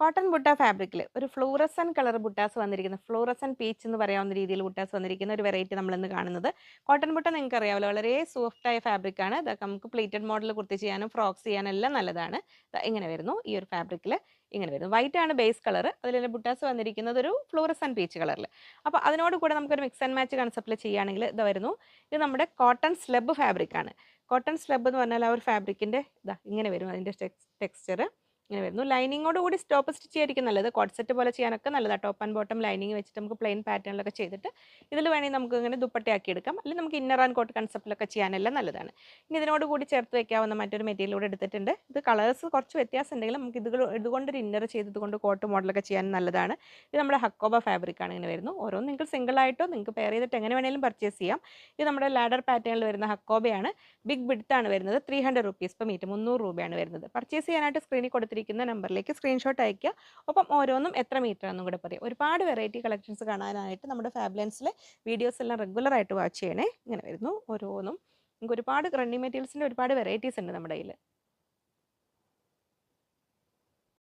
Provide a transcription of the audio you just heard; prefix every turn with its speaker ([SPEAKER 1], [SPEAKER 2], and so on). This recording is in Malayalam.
[SPEAKER 1] കോട്ടൺ ബുട്ട ഫാബ്രിക്കിൽ ഒരു ഫ്ലൂറസൻ കളർ ബുട്ടാസ് വന്നിരിക്കുന്ന ഫ്ലൂറസൻ പീച്ച് എന്ന് പറയാവുന്ന രീതിയിൽ ബുട്ടാസ് വന്നിരിക്കുന്ന ഒരു വെറൈറ്റി നമ്മൾ ഇന്ന് കാണുന്നത്. കോട്ടൺ ബുട്ട നിങ്ങൾക്ക് അറിയാമല്ലോ വളരെ സോഫ്റ്റ് ആയ ഫാബ്രിക് ആണ്. ഇതൊക്കെ നമുക്ക് പ്ലേറ്റഡ് മോഡൽ കുർത്തി ചെയ്യാനും ഫ്രോക്സ് ചെയ്യാനും എല്ലാം നല്ലതാണ്. ഇങ്ങനെ വരുന്നു ഈ ഒരു ഫാബ്രിക്കിൽ ഇങ്ങനെ വരുന്നു. വൈറ്റ് ആണ് ബേസ് കളർ അതിൽ ബുട്ടാസ് വന്നിരിക്കുന്നത് ഒരു ഫ്ലൂറസൻ പീച്ച് കളറിൽ അപ്പോൾ അതിനോട് കൂടെ നമുക്കൊരു മിക്സ് ആൻഡ് മാച്ച് കൺസെപ്റ്റിൽ ചെയ്യുകയാണെങ്കിൽ ഇത് വരുന്നു. ഇത് നമ്മുടെ കോട്ടൺ സ്ലബ് ഫാബ്രിക് ആണ്. കോട്ടൺ സ്ലബ് എന്ന് പറഞ്ഞാൽ ആ ഒരു ഫാബ്രിക്കിന്റെ ഇതാ ഇങ്ങനെ വരും അതിന്റെ ടെക്സ്ചർ ഇങ്ങനെ വരുന്നു. ലൈനിങ്ങോട് കൂടി സ്റ്റോപ്പ് സ്റ്റിച്ച് ആയിരിക്കും നല്ലത്. കോട്ട്സെറ്റ് പോലെ ചെയ്യാനൊക്കെ നല്ലതാണ് ടോപ്പ് ആൻഡ് ബോട്ടം ലൈനിങ് വെച്ചിട്ട് നമുക്ക് പ്ലെയിൻ പാറ്റേണിലൊക്കെ ചെയ്തിട്ട് ഇതിൽ വേണമെങ്കിൽ നമുക്ക് ഇങ്ങനെ ദുപ്പട്ടയാക്കി എടുക്കാം. അല്ലെങ്കിൽ നമുക്ക് ഇന്നർ ആൻഡ് കോട്ട് കൺസെപ്റ്റിലൊക്കെ ചെയ്യാനെല്ലാം നല്ലതാണ്. ഇനി ഇതിനോട് കൂടി ചേർത്ത് വെക്കാവുന്ന മറ്റൊരു മെറ്റീരിയൽ കൂടെ എടുത്തിട്ടുണ്ട്. ഇത് കളേഴ്സ് കുറച്ച് വ്യത്യാസം ഉണ്ടെങ്കിലും നമുക്ക് ഇത് ഇതുകൊണ്ട് ഒരു ഇന്നർ ചെയ്തതുകൊണ്ട് കോട്ട് മോഡലൊക്കെ ചെയ്യാൻ നല്ലതാണ്. ഇത് നമ്മുടെ ഹക്കോബ ഫാബ്രിക് ആണ് ഇങ്ങനെ വരുന്നു. ഓരോ നിങ്ങൾക്ക് സിംഗിൾ ആയിട്ടോ നിങ്ങൾക്ക് പെയർ ചെയ്തിട്ട് എങ്ങനെ വേണമെങ്കിലും പർച്ചേസ് ചെയ്യാം. ഇത് നമ്മുടെ ലാഡർ പാറ്റേണിൽ വരുന്ന ഹക്കോബയാണ് ബിഗ് ബിഡ്ത്താണ് വരുന്നത്. Three hundred rupees per metre മുന്നൂറ് രൂപയാണ് വരുന്നത്. പർച്ചേസ് ചെയ്യാനായിട്ട് സ്ക്രീനിൽ കൊടുത്തിരിക്കുന്ന നമ്പറിലേക്ക് സ്ക്രീൻഷോട്ട് അയക്കുക ഒപ്പം ഓരോന്നും എത്ര മീറ്റർ എന്നും കൂടെ പറയാം. ഒരുപാട് വെറൈറ്റി കളക്ഷൻസ് കാണാനായിട്ട് നമ്മുടെ ഫാബ്ലൻസിലെ വീഡിയോസ് എല്ലാം റെഗുലറായിട്ട് വാച്ച് ചെയ്യണേ. ഇങ്ങനെ വരുന്നു. ഓരോന്നും. നമുക്ക് ഒരുപാട് റണ്ണിങ് മെറ്റീരിയൽസിന്റെ ഒരുപാട് വെറൈറ്റീസ് ഉണ്ട് നമ്മുടെ കയ്യിൽ